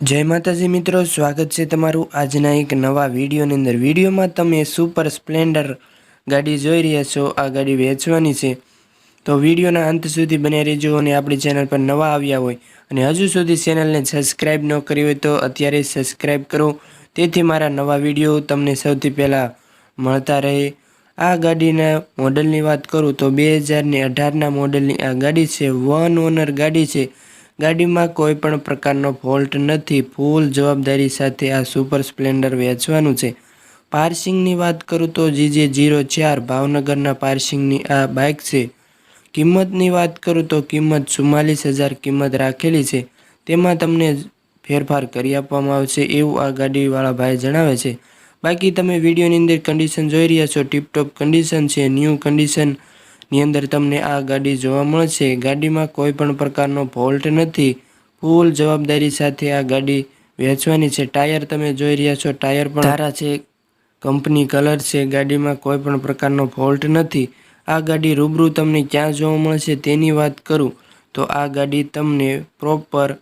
જય માતાજી મિત્રો, સ્વાગત છે તમારું આજના એક નવા વિડીયોની અંદર. વિડીયોમાં તમે સુપર સ્પ્લેન્ડર ગાડી જોઈ રહ્યા છો, આ ગાડી વેચવાની છે. તો વિડીયોના અંત સુધી બન્યા રહેજો અને આપણી ચેનલ પર નવા આવ્યા હોય અને હજુ સુધી ચેનલને સબસ્ક્રાઈબ ન કરી હોય તો અત્યારે સબસ્ક્રાઈબ કરો. તેથી મારા નવા વીડિયો તમને સૌથી પહેલાં મળતા રહે. આ ગાડીના મોડલની વાત કરું તો બે હજારને અઢારના મોડલની આ ગાડી છે, વન ઓનર ગાડી છે. ગાડીમાં કોઈ પણ પ્રકારનો ફોલ્ટ નથી. ફૂલ જવાબદારી સાથે આ સુપર સ્પ્લેન્ડર વેચવાનું છે. પાર્સિંગની વાત કરું તો જીજે જીરો ચાર, ભાવનગરના પાર્સિંગની આ બાઇક છે. કિંમતની વાત કરું તો કિંમત ચુમ્માલીસ હજાર કિંમત રાખેલી છે. તેમાં તમને ફેરફાર કરી આપવામાં આવશે એવું આ ગાડીવાળા ભાઈ જણાવે છે. બાકી તમે વિડીયોની અંદર કન્ડિશન જોઈ રહ્યા છો. ટીપટોપ કન્ડિશન છે ન્યૂ કન્ડિશનની અંદર તમને આ ગાડી જોવા મળશે. ગાડીમાં કોઈ પણ પ્રકારનો ફોલ્ટ નથી. ફૂલ જવાબદારી સાથે આ ગાડી વેચવાની છે. ટાયર તમે જોઈ રહ્યા છો. ટાયર પણ સારા છે. કંપની કલર છે. ગાડીમાં કોઈ પણ પ્રકારનો ફોલ્ટ નથી. આ ગાડી રૂબરૂ તમને ક્યાં જોવા મળશે તેની વાત કરું. તો આ ગાડી તમને પ્રોપર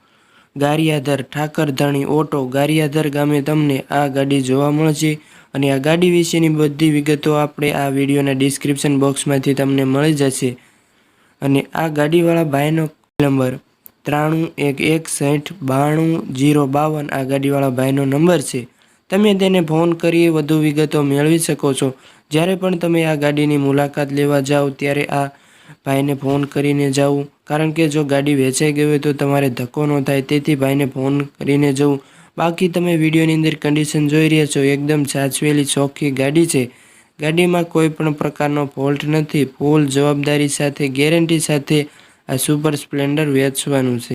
ગારિયાધર ઠાકરધાણી ઓટો ગારિયાધર ગામે તમને આ ગાડી જોવા મળશે. અને આ ગાડી વિશેની બધી વિગતો આપણે આ વિડીયોના ડિસ્ક્રિપ્શન બોક્સમાંથી તમને મળી જશે. અને આ ગાડીવાળા ભાઈનો નંબર ત્રાણું એક એક સાઠ બાણું જીરો બાવન આ ગાડીવાળા ભાઈનો નંબર છે. તમે તેને ફોન કરી વધુ વિગતો મેળવી શકો છો. જ્યારે પણ તમે આ ગાડીની મુલાકાત લેવા જાઓ ત્યારે આ ભાઈને ફોન કરીને જાઉં કારણ કે જો ગાડી વેચાઈ ગઈ હોય તો તમારે ધક્કો ન થાય. તેથી ભાઈને ફોન કરીને જવું બાકી તમે વિડીયોની અંદર કન્ડિશન જોઈ રહ્યા છો, એકદમ સાચવેલી ચોખ્ખી ગાડી છે. ગાડીમાં કોઈ પણ પ્રકારનો ફોલ્ટ નથી. ફૂલ જવાબદારી સાથે ગેરંટી સાથે આ સુપર સ્પ્લેન્ડર વેચવાનું છે.